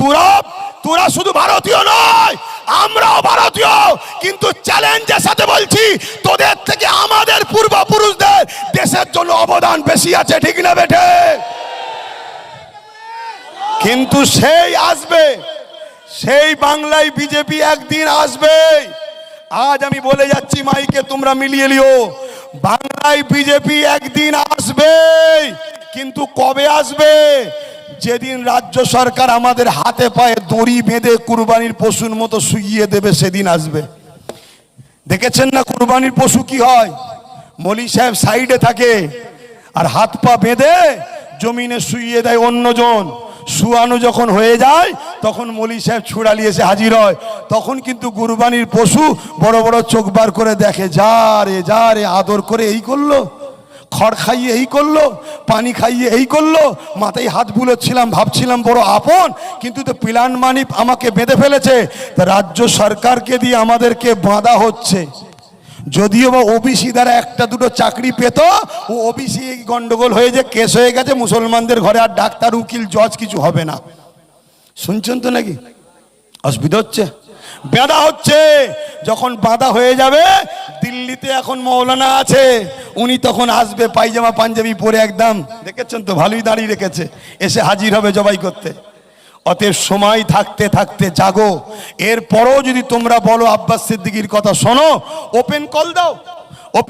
তোরা তোরা শুধু ভারতীয় নয়, আমরাও ভারতীয়। কিন্তু চ্যালেঞ্জের সাথে বলছি, তোদের থেকে আমাদের পূর্বপুরুষদের দেশের জন্য অবদান বেশি আছে, ঠিক না বেঠে? কিন্তু সেই আসবে, সেই বাংলায় বিজেপি একদিন আসবে। আজ আমি বলে যাচ্ছি, মাইকে তোমরা মিলিয়ে লিও বাংলায় বিজেপি একদিন আসবে, কিন্তু কবে আসবে? যেদিন রাজ্য সরকার আমাদের হাতে পায়ে দড়ি বেঁধে কুরবানির পশুর মতো শুইয়ে দেবে, সেদিন আসবে। দেখেছেন না কুরবানির পশু কি হয়? মলি সাহেব সাইডে থাকে আর হাত পা বেঁধে জমিনে শুইয়ে দেয় অন্যজন। শুয়ানো যখন হয়ে যায়, তখন মলি সাহেব ছুড়ালি এসে হাজির হয়। তখন কিন্তু কুরবানির পশু বড় বড় চোখ বার করে দেখে, যা রে যা রে, আদর করে এই করল। খড় খাইয়ে এই করল, পানি খাইয়ে এই করল, মাথায় হাত বুলোচ্ছিলাম, ভাবছিলাম বড় আপন, কিন্তু তো পিলান মানি আমাকে বেঁধে ফেলেছে, তা রাজ্য সরকারকে দিয়ে আমাদেরকে বাঁধা হচ্ছে। যদিও বা ওবিসি দ্বারা একটা দুটো চাকরি পেত, ও ওবিসি গন্ডগোল হয়ে যে কেস হয়ে গেছে, মুসলমানদের ঘরে আর ডাক্তার, উকিল, জজ কিছু হবে না। শুনছেন তো নাকি? অসুবিধা হচ্ছে? বাঁধা হচ্ছে, যখন বাঁধা হয়ে যাবে দিল্লিতে এখন মৌলানা আছে, উনি তখন আসবে, পাইজামা, পাঞ্জাবি পরে একদম। দেখেছেন তো, ভালোই দাঁড়িয়ে রেখেছে, এসে হাজির হবে জবাই করতে। অতএব সময় থাকতে থাকতে জাগো। এরপরও যদি তোমরা বলো, আব্বাস সিদ্দিকির কথা শোনো ওপেন কল দাও।